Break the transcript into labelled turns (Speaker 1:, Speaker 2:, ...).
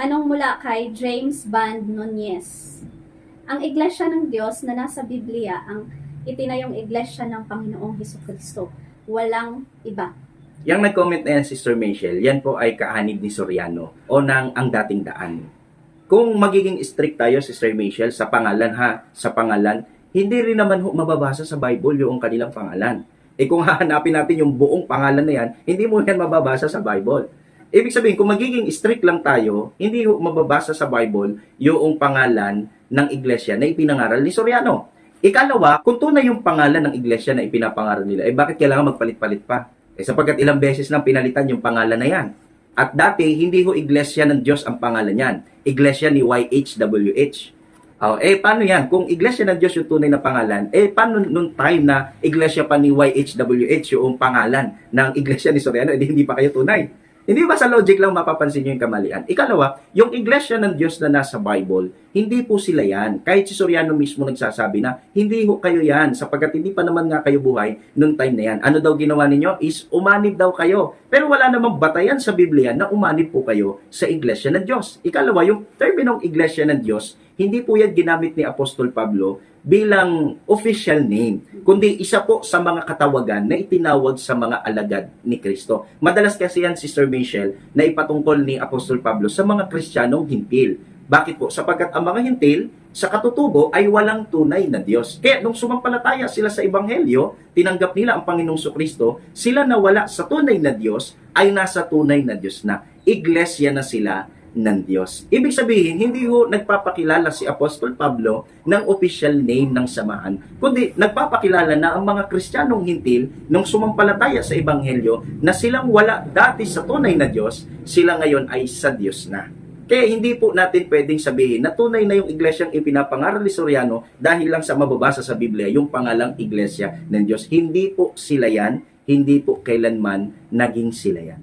Speaker 1: Tanong mula kay James Band Nunez. Ang iglesia ng Diyos na nasa Biblia ang itinayong iglesia ng Panginoong Hesus Kristo. Walang iba.
Speaker 2: Yang nag-comment na yan, Sister Michelle, yan po ay kaanib ni Soriano o ng ang dating daan. Kung magiging strict tayo, Sister Michelle, sa pangalan ha, sa pangalan, hindi rin naman ho mababasa sa Bible yung kanilang pangalan. Eh kung hahanapin natin yung buong pangalan na yan, hindi mo yan mababasa sa Bible. Ibig sabihin, kung magiging strict lang tayo, hindi mababasa sa Bible yung pangalan ng iglesia na ipinangaral ni Soriano. Ikalawa, kung tunay yung pangalan ng iglesia na ipinapangaral nila, eh bakit kailangan magpalit-palit pa? Eh sapagkat ilang beses nang pinalitan yung pangalan na yan. At dati, hindi ho iglesia ng Diyos ang pangalan yan. Iglesia ni YHWH. Oh, eh, paano yan? Kung iglesia ng Diyos yung tunay na pangalan, eh, paano nung time na iglesia pa ni YHWH yung pangalan ng iglesia ni Soriano, eh, di hindi pa kayo tunay? Hindi ba sa logic lang mapapansin nyo yung kamalian? Ikalawa, yung iglesia ng Diyos na nasa Bible, hindi po sila yan. Kahit si Soriano mismo nagsasabi na, hindi ho kayo yan, sapagkat hindi pa naman nga kayo buhay nung time na yan. Ano daw ginawa ninyo? Is umanib daw kayo. Pero wala namang batayan sa Biblia na umanib po kayo sa iglesia ng Diyos. Ikalawa, yung terminong iglesia ng Diyos, hindi po yan ginamit ni Apostol Pablo bilang official name, kundi isa po sa mga katawagan na itinawag sa mga alagad ni Kristo. Madalas kasi yan, Sister Michelle, na ipatungkol ni Apostol Pablo sa mga Kristiyanong hintil. Bakit po? Sapagkat ang mga hintil, sa katutubo ay walang tunay na Diyos. Kaya nung sumampalataya sila sa Ebanghelyo, tinanggap nila ang Panginoong Kristo, sila na wala sa tunay na Diyos ay nasa tunay na Diyos na. Iglesia na sila ng Diyos. Ibig sabihin, hindi ho nagpapakilala si Apostol Pablo ng official name ng samahan, kundi nagpapakilala na ang mga Kristiyanong hintil nung sumampalataya sa Ebanghelyo na silang wala dati sa tunay na Diyos, sila ngayon ay sa Diyos na. Kaya hindi po natin pwedeng sabihin na tunay na yung iglesyang ipinapangaral ni Soriano dahil lang sa mababasa sa Biblia yung pangalang iglesia ng Diyos. Hindi po sila yan, hindi po kailanman naging sila yan.